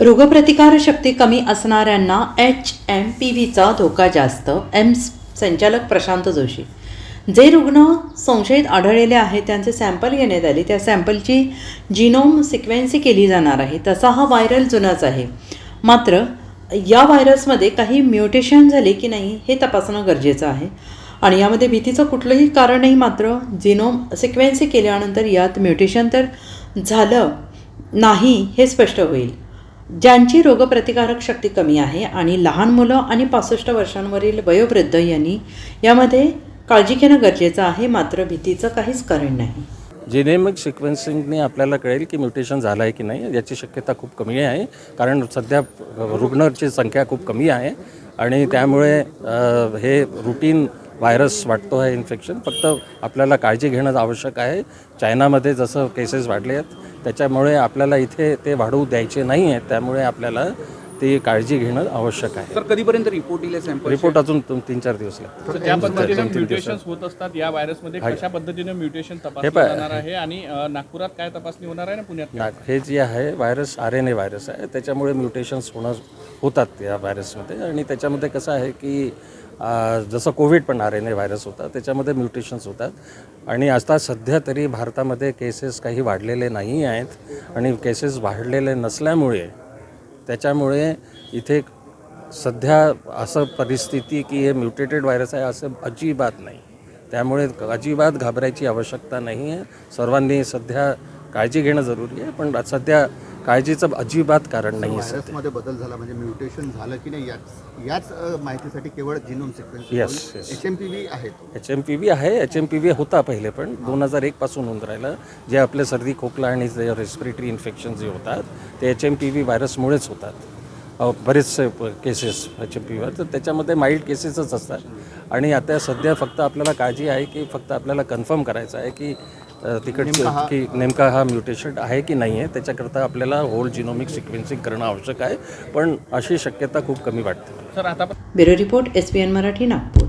रोगप्रतिकार शक्ती कमी असणाऱ्यांना एच एम पी व्हीचा धोका जास्त एम्स संचालक प्रशांत जोशी. जे रुग्ण संशयित आढळलेले आहेत त्यांचे सॅम्पल घेण्यात आले. त्या सॅम्पलची जिनोम सिक्वेन्सी केली जाणार आहे. तसा हा व्हायरल जुनाच आहे. मात्र या व्हायरसमध्ये काही म्युटेशन झाले की नाही हे तपासणं गरजेचं आहे. आणि यामध्ये भीतीचं कुठलंही कारण नाही मात्र जिनोम सिक्वेन्सी केल्यानंतर यात म्युटेशन तर झालं नाही हे स्पष्ट होईल. ज्यांची रोगप्रतिकारक शक्ती कमी आहे आणि लहान मुलं आणि पासष्ट वर्षांवरील वयोवृद्ध यांनी यामध्ये काळजी घेणं गरजेचं आहे मात्र भीतीचं काहीच कारण नाही. जिनेमिक सिक्वेन्सिंगने आपल्याला कळेल की म्युटेशन झालं आहे की नाही याची शक्यता खूप कमी आहे कारण सध्या रुग्णाची संख्या खूप कमी आहे आणि त्यामुळे हे रुटीन व्हायरस वाटतो आहे इन्फेक्शन फक्त आपल्याला काळजी घेणं आवश्यक आहे. चायनामध्ये जसं केसेस वाढले आहेत त्याच्यामुळे आपल्याला इथे ते वाढवू द्यायचे नाही आहेत त्यामुळे आपल्याला ती काळजी घेणं आवश्यक आहे. सर कधीपर्यंत रिपोर्ट येईल सॅम्पल रिपोर्ट अजून दोन तीन चार दिवस लागतील. तर ज्या पद्धतीने म्युटेशन होत असतात या व्हायरसमध्ये कशा पद्धतीने म्युटेशन तपासलं पहा. जाणार आहे आणि अ, नागपुरात काय तपासणी होणार आहे ना पुण्यात? काय? नाग हे जे आहे virus R N A virus आहे. त्याच्यामुळे म्युटेशन्स होणं होतात या व्हायरसमध्ये आणि त्याच्यामध्ये कसं आहे की आ, जसं कोविड पण आर एन ए व्हायरस होता त्याच्यामध्ये म्युटेशन्स होतात. आणि आता सध्या तरी भारतामध्ये केसेस काही वाढलेले नाही आहेत. आणि केसेस वाढलेले नसल्यामुळे त्याच्यामुळे इथे सध्या असं परिस्थिती की हे म्युटेटेड व्हायरस आहे असं अजिबात नाही. त्यामुळे अजिबात घाबरायची आवश्यकता नाही आहे. सर्वांनी सध्या काळजी घेणं जरुरी आहे पण सध्या काळजीचं अजिबात कारण नाही व्हायरसमध्ये बदल झाला म्हणजे म्युटेशन झालं की नाही याच याच माहितीसाठी केवळ genome sequence. H M P V आहे एच एम पी व्ही आहे एच एम पी व्ही होता पहिले पण दोन हजार एकपासून होऊन राहिलं. जे आपले सर्दी खोकला आणि जे रेस्पिरेटरी इन्फेक्शन जे होतात ते एच एम पी व्ही व्हायरसमुळेच होतात. बरेचसे केसेस एच एम पी व्हीवर तर त्याच्यामध्ये माइल्ड केसेसच असतात. आणि आता सध्या फक्त आपल्याला काळजी आहे की फक्त आपल्याला कन्फर्म करायचं आहे की तिकडचं की नेमका हा म्युटेशन आहे की नाही आहे त्याच्याकरता आपल्याला होल जिनोमिक सिक्वेन्सिंग करणं आवश्यक आहे पण अशी शक्यता खूप कमी वाटते. सर आता bureau report S P N Marathi Nagpur.